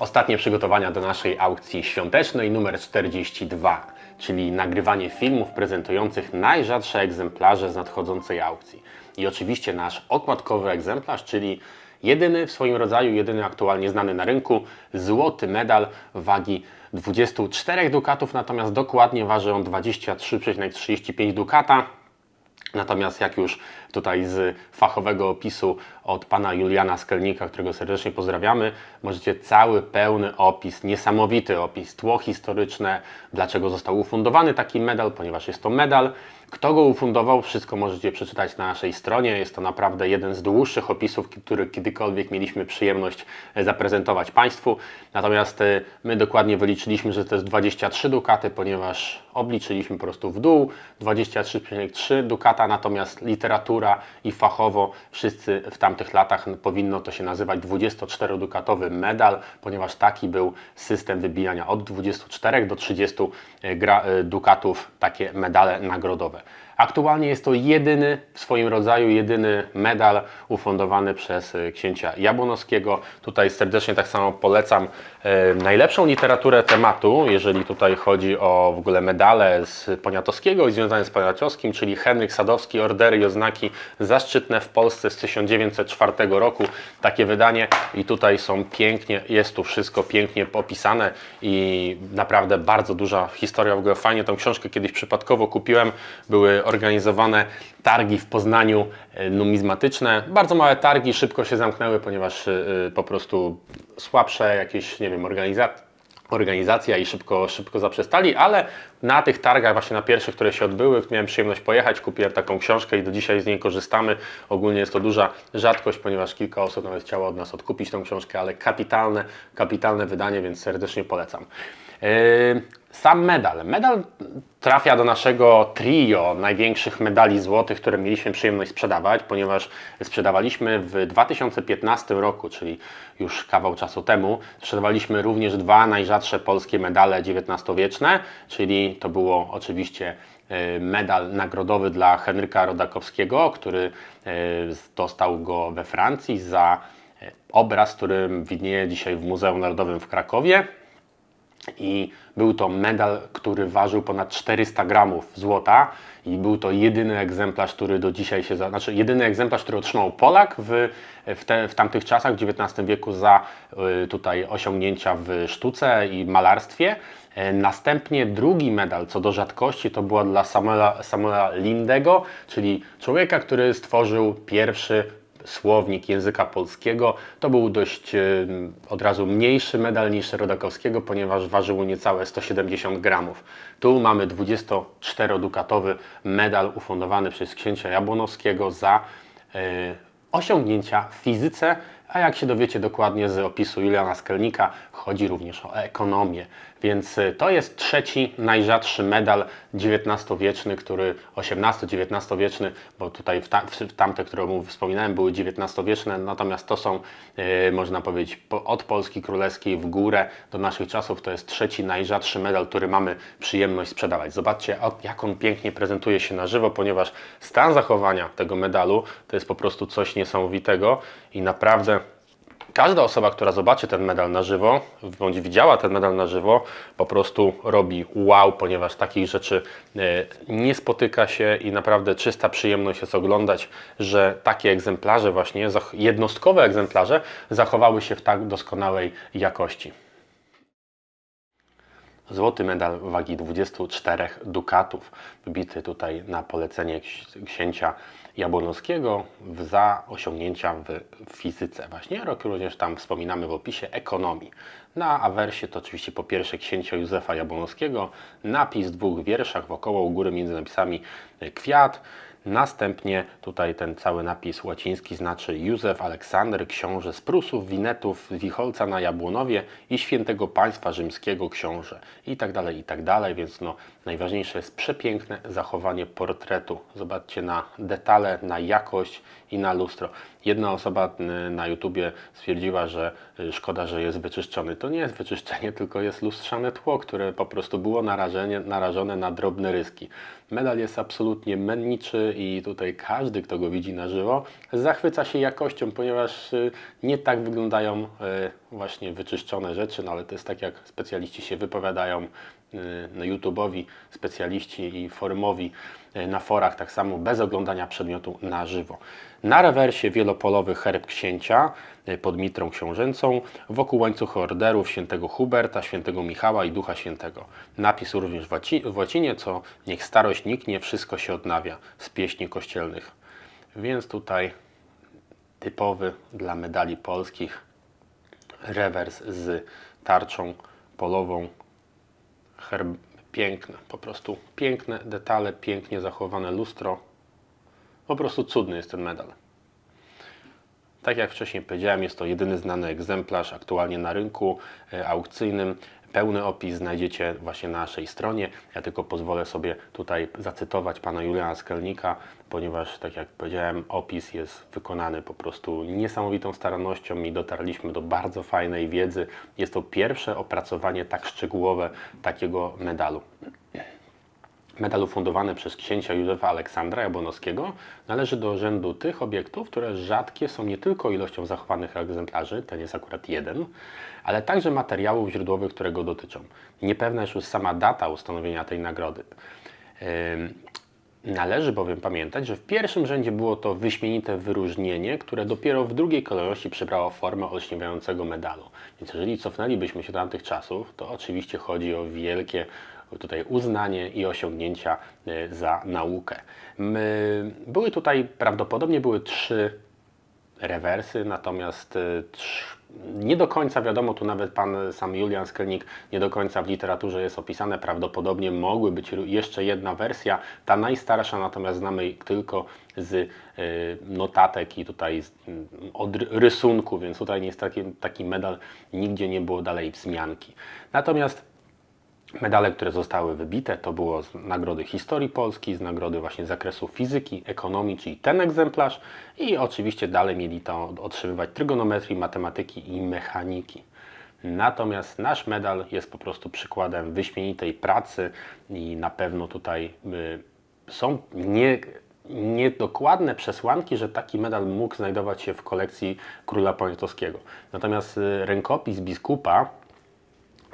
Ostatnie przygotowania do naszej aukcji świątecznej numer 42, czyli nagrywanie filmów prezentujących najrzadsze egzemplarze z nadchodzącej aukcji. I oczywiście nasz okładkowy egzemplarz, czyli jedyny w swoim rodzaju, jedyny aktualnie znany na rynku, złoty medal wagi 24 dukatów, natomiast dokładnie waży on 23,35 dukata. Natomiast jak już tutaj z fachowego opisu od pana Juliana Skelnika, którego serdecznie pozdrawiamy, możecie cały pełny opis, niesamowity opis, tło historyczne, dlaczego został ufundowany taki medal, ponieważ jest to medal. Kto go ufundował, wszystko możecie przeczytać na naszej stronie. Jest to naprawdę jeden z dłuższych opisów, który kiedykolwiek mieliśmy przyjemność zaprezentować Państwu. Natomiast e, my dokładnie wyliczyliśmy, że to jest 23 dukaty, ponieważ obliczyliśmy po prostu w dół 23,3 dukata, natomiast literatura i fachowo wszyscy w tamtych latach powinno to się nazywać 24-dukatowy medal, ponieważ taki był system wybijania od 24 do 30 gra, e, dukatów, takie medale nagrodowe. Aktualnie jest to jedyny w swoim rodzaju, jedyny medal ufundowany przez e, księcia Jabłonowskiego. Tutaj serdecznie tak samo polecam e, najlepszą literaturę tematu, jeżeli tutaj chodzi o w ogóle medale z Poniatowskiego i związane z Poniatowskim, czyli Henryk Sadowski, Ordery i Oznaki Zaszczytne w Polsce z 1904 roku. Takie wydanie i tutaj są pięknie, jest tu wszystko pięknie opisane i naprawdę bardzo duża historia. W ogóle fajnie tą książkę kiedyś przypadkowo kupiłem. Były organizowane targi w Poznaniu e, numizmatyczne. Bardzo małe targi, szybko się zamknęły, ponieważ e, po prostu słabsze jakieś, nie wiem, organizacje organizacja i szybko, szybko zaprzestali, ale na tych targach, właśnie na pierwszych, które się odbyły, miałem przyjemność pojechać, kupiłem taką książkę i do dzisiaj z niej korzystamy. Ogólnie jest to duża rzadkość, ponieważ kilka osób nawet chciało od nas odkupić tą książkę, ale kapitalne, kapitalne wydanie, więc serdecznie polecam. Sam medal. Medal trafia do naszego trio największych medali złotych, które mieliśmy przyjemność sprzedawać, ponieważ sprzedawaliśmy w 2015 roku, czyli już kawał czasu temu, sprzedawaliśmy również dwa najrzadsze polskie medale XIX-wieczne, czyli to było oczywiście e, medal nagrodowy dla Henryka Rodakowskiego, który e, dostał go we Francji za e, obraz, którym widnieje dzisiaj w Muzeum Narodowym w Krakowie. I był to medal, który ważył ponad 400 gramów złota i był to jedyny egzemplarz, który do dzisiaj się, znaczy jedyny egzemplarz, który otrzymał Polak w, w, te, w tamtych czasach, w XIX wieku za y, tutaj osiągnięcia w sztuce i malarstwie. E, Następnie drugi medal co do rzadkości to była dla Samuela, Samuela Lindego, czyli człowieka, który stworzył pierwszy słownik języka polskiego. To był dość od razu mniejszy medal niż Rodakowskiego, ponieważ ważył niecałe 170 gramów. Tu mamy 24-dukatowy medal ufundowany przez księcia Jabłonowskiego za e, osiągnięcia w fizyce, a jak się dowiecie dokładnie z opisu Juliana Skelnika, chodzi również o ekonomię. Więc y, to jest trzeci najrzadszy medal XIX-wieczny, który XVIII-XIX wieczny, bo tutaj w, ta, w tamte, które mu wspominałem, były XIX-wieczne, natomiast to są, y, można powiedzieć, po, od Polski Królewskiej w górę do naszych czasów, to jest trzeci najrzadszy medal, który mamy przyjemność sprzedawać. Zobaczcie, jak on pięknie prezentuje się na żywo, ponieważ stan zachowania tego medalu to jest po prostu coś niesamowitego i naprawdę Każda osoba, która zobaczy ten medal na żywo, bądź widziała ten medal na żywo, po prostu robi wow, ponieważ takich rzeczy e, nie spotyka się i naprawdę czysta przyjemność jest oglądać, że takie egzemplarze, właśnie jednostkowe egzemplarze, zachowały się w tak doskonałej jakości. Złoty medal wagi 24 dukatów, wybity tutaj na polecenie ks- księcia Jabłonowskiego za osiągnięcia w fizyce. Właśnie rok również tam wspominamy w opisie ekonomii. Na awersie to oczywiście po pierwsze księcia Józefa Jabłonowskiego, napis w dwóch wierszach wokoło u góry między napisami kwiat. Następnie tutaj ten cały napis łaciński znaczy Józef Aleksander, książę z Prusów, Winetów, Wicholca na Jabłonowie i świętego państwa rzymskiego książę. I tak dalej, i tak dalej, więc no najważniejsze jest przepiękne zachowanie portretu. Zobaczcie na detale, na jakość i na lustro. Jedna osoba y, na YouTubie stwierdziła, że y, szkoda, że jest wyczyszczony. To nie jest wyczyszczenie, tylko jest lustrzane tło, które po prostu było narażenie, narażone na drobne ryski. Medal jest absolutnie menniczy i tutaj każdy, kto go widzi na żywo, zachwyca się jakością, ponieważ y, nie tak wyglądają właśnie wyczyszczone rzeczy, no ale to jest tak jak specjaliści się wypowiadają YouTube'owi, specjaliści i forumowi y, na forach, tak samo bez oglądania przedmiotu na żywo. Na rewersie wielopolowy herb księcia y, pod mitrą książęcą, wokół łańcucha orderów świętego Huberta, świętego Michała i Ducha Świętego. Napis również w łacinie, co niech starość niknie, wszystko się odnawia z pieśni kościelnych. Więc tutaj typowy dla medali polskich rewers z tarczą polową. Herb piękne, po prostu piękne detale, pięknie zachowane lustro. Po prostu cudny jest ten medal. Tak jak wcześniej powiedziałem, jest to jedyny znany egzemplarz aktualnie na rynku e, aukcyjnym. Pełny opis znajdziecie właśnie na naszej stronie. Ja tylko pozwolę sobie tutaj zacytować pana Juliana Skelnika, ponieważ, tak jak powiedziałem, opis jest wykonany po prostu niesamowitą starannością i dotarliśmy do bardzo fajnej wiedzy. Jest to pierwsze opracowanie tak szczegółowe takiego medalu. Medal ufundowany przez księcia Józefa Aleksandra Jabłonowskiego należy do rzędu tych obiektów, które rzadkie są nie tylko ilością zachowanych egzemplarzy, ten jest akurat jeden, ale także materiałów źródłowych, które go dotyczą. Niepewna jest już sama data ustanowienia tej nagrody. Należy bowiem pamiętać, że w pierwszym rzędzie było to wyśmienite wyróżnienie, które dopiero w drugiej kolejności przybrało formę olśniewającego medalu. Więc jeżeli cofnęlibyśmy się do tamtych czasów, to oczywiście chodzi o wielkie tutaj uznanie i osiągnięcia e, za naukę. Były tutaj, prawdopodobnie były trzy rewersy, natomiast trz- nie do końca wiadomo, tu nawet pan sam Julian Skelnik nie do końca w literaturze jest opisane, prawdopodobnie mogły być jeszcze jedna wersja, ta najstarsza natomiast znamy tylko z notatek i tutaj od ry- rysunku, więc tutaj nie jest taki, taki medal, nigdzie nie było dalej wzmianki. Natomiast Medale, które zostały wybite, to było z nagrody historii Polski, z nagrody właśnie z zakresu fizyki, ekonomii, czyli ten egzemplarz i oczywiście dalej mieli to otrzymywać trygonometrii, matematyki i mechaniki. Natomiast nasz medal jest po prostu przykładem wyśmienitej pracy i na pewno tutaj y, są nie, niedokładne przesłanki, że taki medal mógł znajdować się w kolekcji króla poniatowskiego. Natomiast y, rękopis biskupa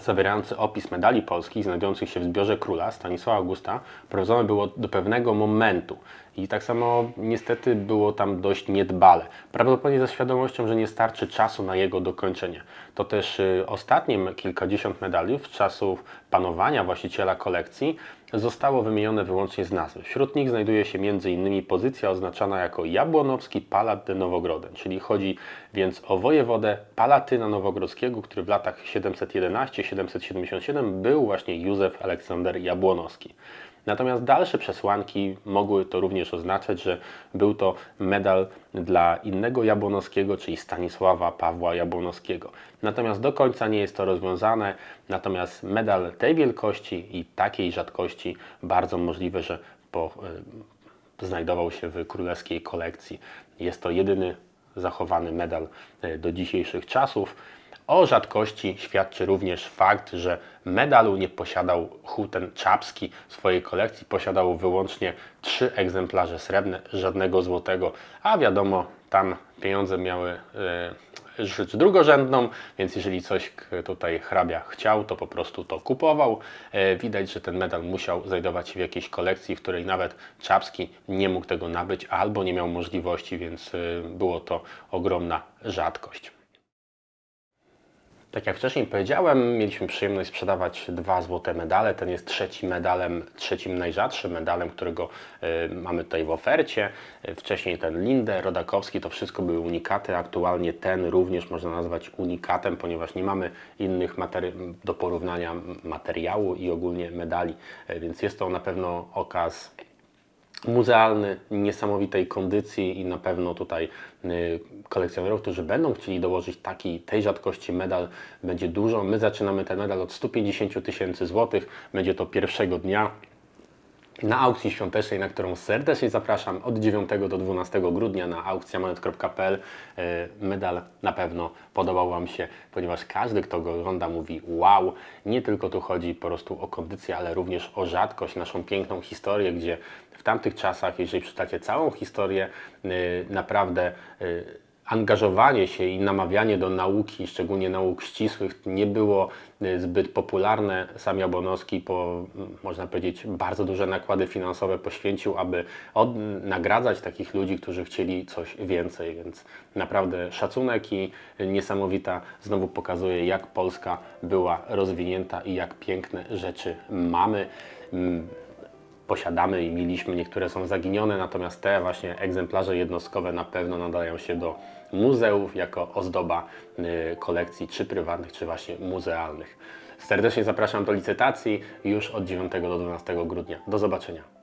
zawierający opis medali polskich znajdujących się w zbiorze króla Stanisława Augusta prowadzone było do pewnego momentu. I tak samo niestety było tam dość niedbale. Prawdopodobnie ze świadomością, że nie starczy czasu na jego dokończenie. To też y, kilkadziesiąt medali z czasów panowania właściciela kolekcji zostało wymienione wyłącznie z nazwy. Wśród nich znajduje się m.in. pozycja oznaczona jako Jabłonowski Palatyn Nowogroden, czyli chodzi więc o wojewodę Palatyna Nowogrodzkiego, który w latach 711-777 był właśnie Józef Aleksander Jabłonowski. Natomiast dalsze przesłanki mogły to również oznaczać, że był to medal dla innego Jabłonowskiego, czyli Stanisława Pawła Jabłonowskiego. Natomiast do końca nie jest to rozwiązane, natomiast medal tej wielkości i takiej rzadkości bardzo możliwe, że po, y, znajdował się w królewskiej kolekcji. Jest to jedyny zachowany medal y, do dzisiejszych czasów. O rzadkości świadczy również fakt, że medalu nie posiadał Huten Czapski w swojej kolekcji. Posiadał wyłącznie trzy egzemplarze srebrne, żadnego złotego, a wiadomo, tam pieniądze miały rzecz drugorzędną, więc jeżeli coś tutaj hrabia chciał, to po prostu to kupował. E, Widać, że ten medal musiał znajdować się w jakiejś kolekcji, w której nawet Czapski nie mógł tego nabyć albo nie miał możliwości, więc e, było to ogromna rzadkość. Tak jak wcześniej powiedziałem, mieliśmy przyjemność sprzedawać dwa złote medale. Ten jest trzecim medalem, trzecim najrzadszym medalem, którego e, mamy tutaj w ofercie. E, Wcześniej ten Linde, Rodakowski, to wszystko były unikaty. Aktualnie ten również można nazwać unikatem, ponieważ nie mamy innych do porównania materiału i ogólnie medali, E, więc jest to na pewno okaz muzealny, niesamowitej kondycji i na pewno tutaj y, kolekcjonerów, którzy będą chcieli dołożyć taki, tej rzadkości medal będzie dużo. My zaczynamy ten medal od 150 tysięcy złotych, będzie to pierwszego dnia. na aukcji świątecznej, na którą serdecznie zapraszam od 9 do 12 grudnia na aukcjamonet.pl. E, Medal na pewno podobał Wam się, ponieważ każdy, kto go ogląda, mówi wow. Nie tylko tu chodzi po prostu o kondycję, ale również o rzadkość, naszą piękną historię, gdzie tamtych czasach, jeżeli przeczytacie całą historię, e, naprawdę e, angażowanie się i namawianie do nauki, szczególnie nauk ścisłych, nie było y, zbyt popularne. Sam Jabłonowski, po, można powiedzieć, bardzo duże nakłady finansowe poświęcił, aby od, nagradzać takich ludzi, którzy chcieli coś więcej, więc naprawdę szacunek i niesamowita znowu pokazuje, jak Polska była rozwinięta i jak piękne rzeczy mamy. Posiadamy i mieliśmy, niektóre są zaginione, natomiast te właśnie egzemplarze jednostkowe na pewno nadają się do muzeów jako ozdoba y, kolekcji, czy prywatnych, czy właśnie muzealnych. Serdecznie zapraszam do licytacji już od 9 do 12 grudnia. Do zobaczenia.